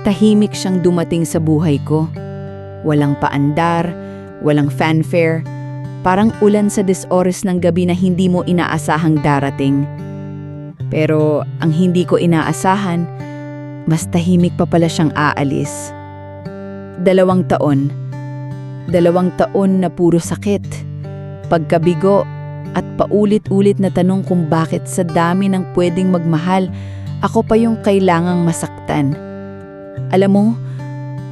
Tahimik siyang dumating sa buhay ko. Walang paandar, walang fanfare, parang ulan sa disores ng gabi na hindi mo inaasahang darating. Pero ang hindi ko inaasahan, mas tahimik pa pala siyang aalis. Dalawang taon. Dalawang taon na puro sakit. Pagkabigo at paulit-ulit na tanong kung bakit sa dami ng pwedeng magmahal, ako pa yung kailangang masaktan. Alam mo,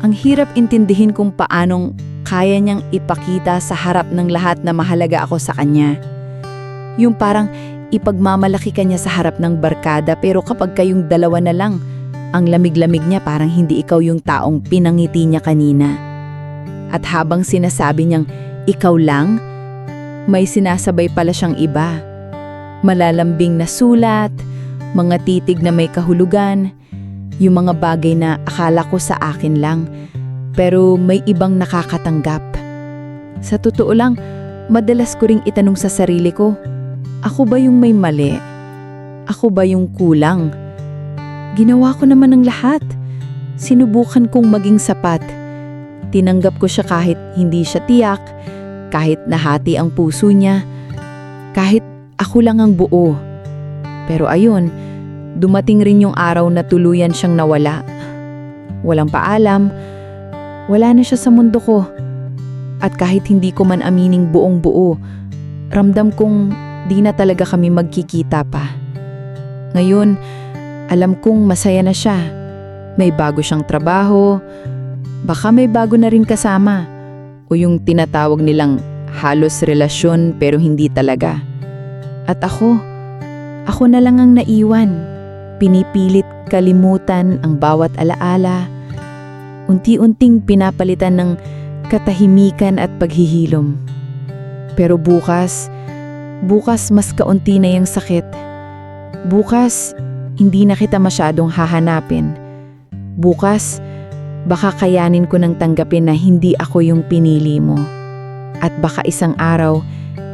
ang hirap intindihin kung paanong kaya niyang ipakita sa harap ng lahat na mahalaga ako sa kanya. Yung parang ipagmamalaki ka niya sa harap ng barkada pero kapag kayong dalawa na lang, ang lamig-lamig niya parang hindi ikaw yung taong pinangiti niya kanina. At habang sinasabi niyang ikaw lang, may sinasabay pala siyang iba. Malalambing na sulat, mga titig na may kahulugan, yung mga bagay na akala ko sa akin lang, pero may ibang nakakatanggap. Sa totoo lang, madalas ko ring itanong sa sarili ko, ako ba yung may mali? Ako ba yung kulang? Ginawa ko naman ng lahat. Sinubukan kong maging sapat. Tinanggap ko siya kahit hindi siya tiyak, kahit nahati ang puso niya, kahit ako lang ang buo. Pero ayun, dumating rin yung araw na tuluyan siyang nawala. Walang paalam, wala na siya sa mundo ko. At kahit hindi ko man amining buong buo, ramdam kong di na talaga kami magkikita pa. Ngayon, alam kong masaya na siya. May bago siyang trabaho, baka may bago na rin kasama, o yung tinatawag nilang halos relasyon pero hindi talaga. At ako, ako na lang ang naiwan. Pinipilit kalimutan ang bawat alaala. Unti-unting pinapalitan ng katahimikan at paghihilom. Pero bukas, bukas mas kaunti na yung sakit. Bukas, hindi na kita masyadong hahanapin. Bukas, baka kayanin ko nang tanggapin na hindi ako yung pinili mo. At baka isang araw,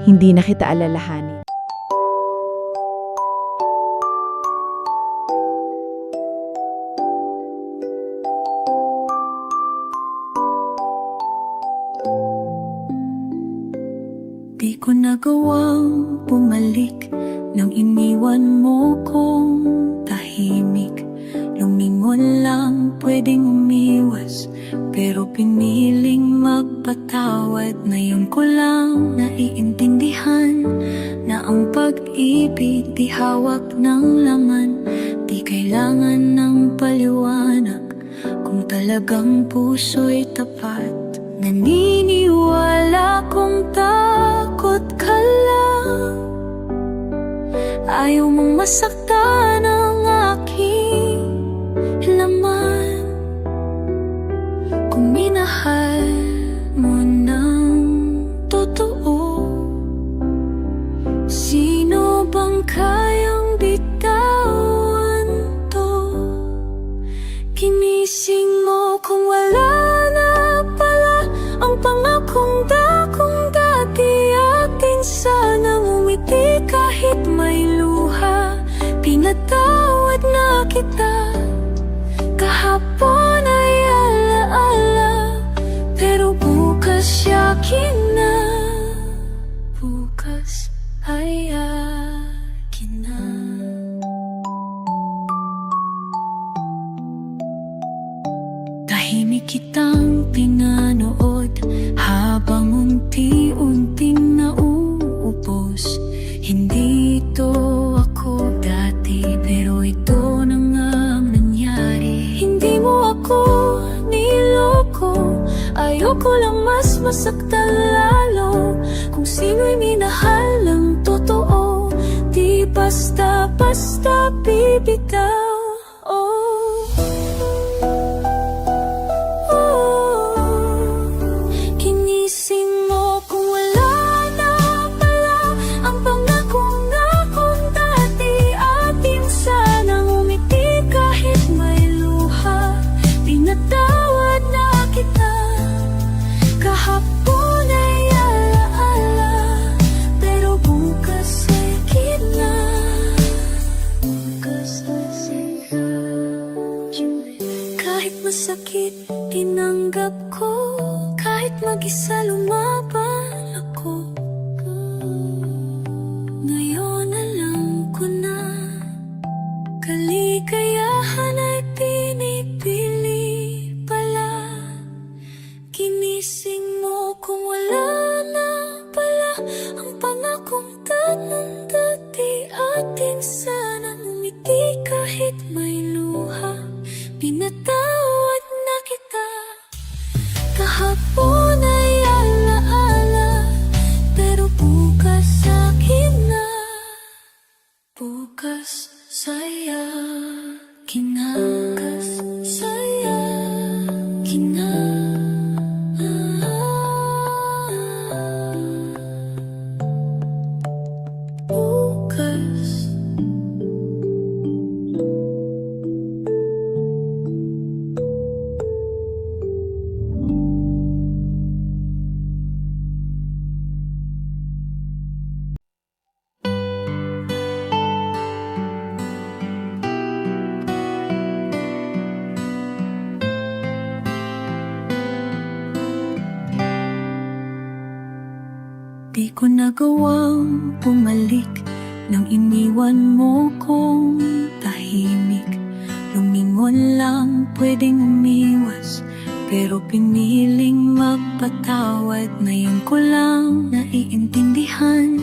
hindi na kita alalahanin. Ko nagawang bumalik Nang iniwan mo kong tahimik. Lumingon lang pwedeng umiwas Pero piniling magpatawad. Ngayon ko lang naiintindihan Na ang pag-ibig di hawak ng laman. Di kailangan ng paliwanag Kung talagang puso'y tapat Naniniwala kong takot ka lang. Ayaw mong masaktan ang aking laman. Kung minahal mo ng kita ayoko lang mas masaktan lalo. Kung sino'y minahal ng totoo, di basta-basta bibitaw. Kahit may Di ko nagawang bumalik Nang iniwan mo kong tahimik. Lumingon lang pwedeng umiwas Pero piniling magpatawad. Ngayon ko lang naiintindihan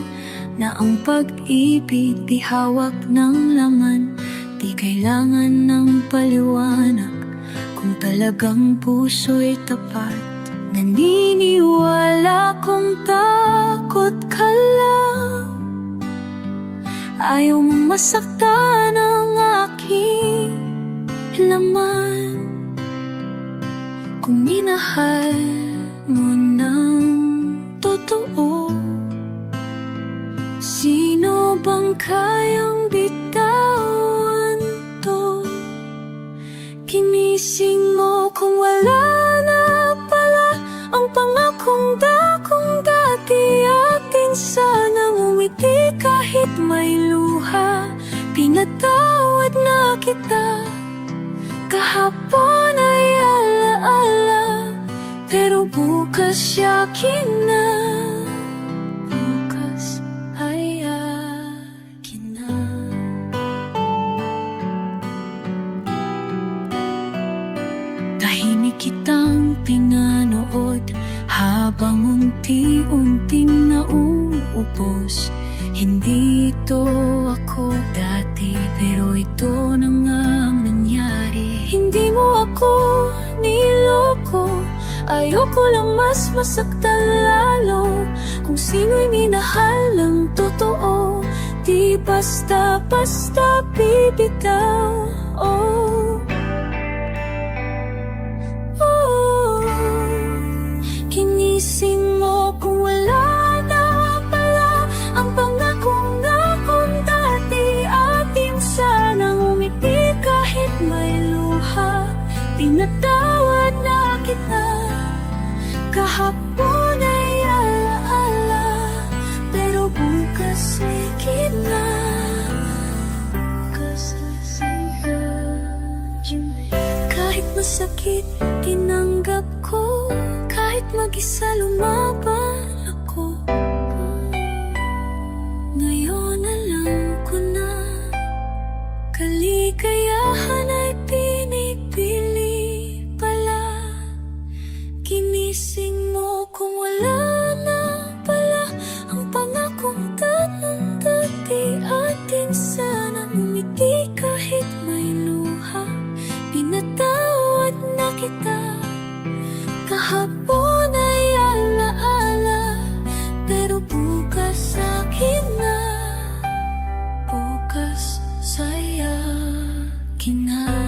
Na ang pag-ibig di hawak ng laman. Di kailangan ng paliwanag Kung talagang puso'y tapat Naniniwala kong takot ka lang. Ayaw mong masaktan ang aking laman. Kung minahal mo ng totoo Sino bang kayang na Bukas ay yakin na Tahimik kitang pinanood unti-unting nauubos Hindi ito ako dati Pero ito na nga ang Hindi mo ako Ayoko lang mas masaktan lalo Kung sino'y minahal ng totoo. Di basta-basta bibitaw Oh. Oh, Kinising mo kung wala na pala Ang pangakong akong dati Ating sanang umiti kahit may luha. Pinatawad na kita Kahapon ay alaala Pero bukas ay kita. Bukas kahit masakit, tinanggap ko. Kahit mag-isa lumaban Bukas saya Kina